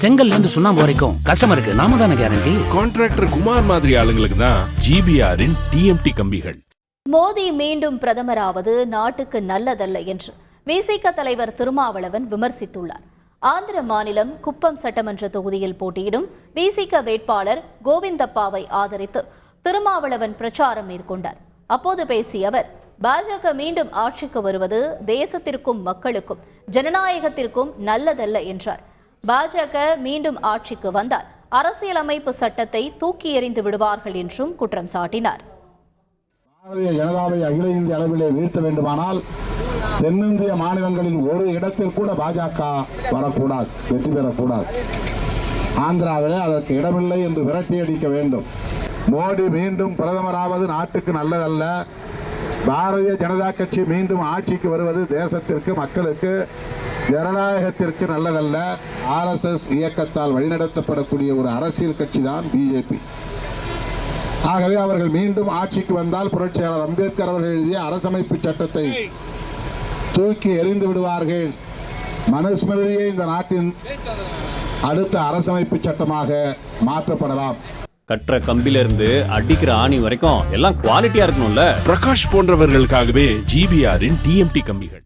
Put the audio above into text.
செங்கல்ல இருந்து சுண்ணாம்பு வரைக்கும் கஸ்டமருக்கு நாம தானே கேரண்டி கான்ட்ராக்டர் குமார் மாதிரி ஆளுங்களுக்கு தான் ஜிபிஆரின் டிஎம்டி கம்பிகள். மோடி மீண்டும் பிரதமராவது நாட்டுக்கு நல்லதல்ல என்று விசிக தலைவர் திருமாவளவன் விமர்சித்துள்ளார். ஆந்திர மாநிலம் குப்பம் சட்டமன்ற தொகுதியில் போட்டியிடும் விசிக வேட்பாளர் கோவிந்தப்பாவை ஆதரித்து திருமாவளவன் பிரச்சாரம் மேற்கொண்டார். அப்போது பேசிய அவர் பாஜக மீண்டும் ஆட்சிக்கு வருவது தேசத்திற்கும் மக்களுக்கும் ஜனநாயகத்திற்கும் நல்லதல்ல என்றார். பாஜக மீண்டும் ஆட்சிக்கு வந்தால் அரசியலமைப்பு சட்டத்தை தூக்கி எறிந்து விடுவார்கள் என்றும் குற்றம் சாட்டினார். பாரதிய ஜனதாவை அகில இந்திய அளவிலே வீழ்த்த வேண்டுமானால் தென்னிந்திய மாநிலங்களில் ஒரு இடத்தில் கூட பாஜக வரக்கூடாது வெற்றி பெறக்கூடாது. ஆந்திராவிலே அதற்கு இடமில்லை என்று விரட்டி அடிக்க வேண்டும். மோடி மீண்டும் பிரதமராவது நாட்டுக்கு நல்லதல்ல. பாரதிய ஜனதா கட்சி மீண்டும் ஆட்சிக்கு வருவது தேசத்திற்கு மக்களுக்கு ஜனநாயகத்திற்கு நல்லதல்ல. ஆர்எஸ்எஸ் இயக்கத்தால் வழிநடத்தப்படக்கூடிய ஒரு அரசியல் கட்சி தான் பிஜேபி ஆகவே அவர்கள் மீண்டும் ஆட்சிக்கு வந்தால் புரட்சியாளர் அம்பேத்கர் அவர்கள் எழுதிய அரசமைப்பு சட்டத்தை தூக்கி எறிந்து விடுவார்கள். மனுஸ்மிருதியே இந்த நாட்டின் அடுத்த அரசமைப்பு சட்டமாக மாற்றப்படலாம். கட்டுற கம்பில இருந்து அடிக்கிற ஆணி வரைக்கும் எல்லாம் குவாலிட்டியா இருக்கணும்ல? பிரகாஷ் போன்றவர்களுக்காகவே ஜிபிஆரின் டிஎம்டி கம்பிகள்.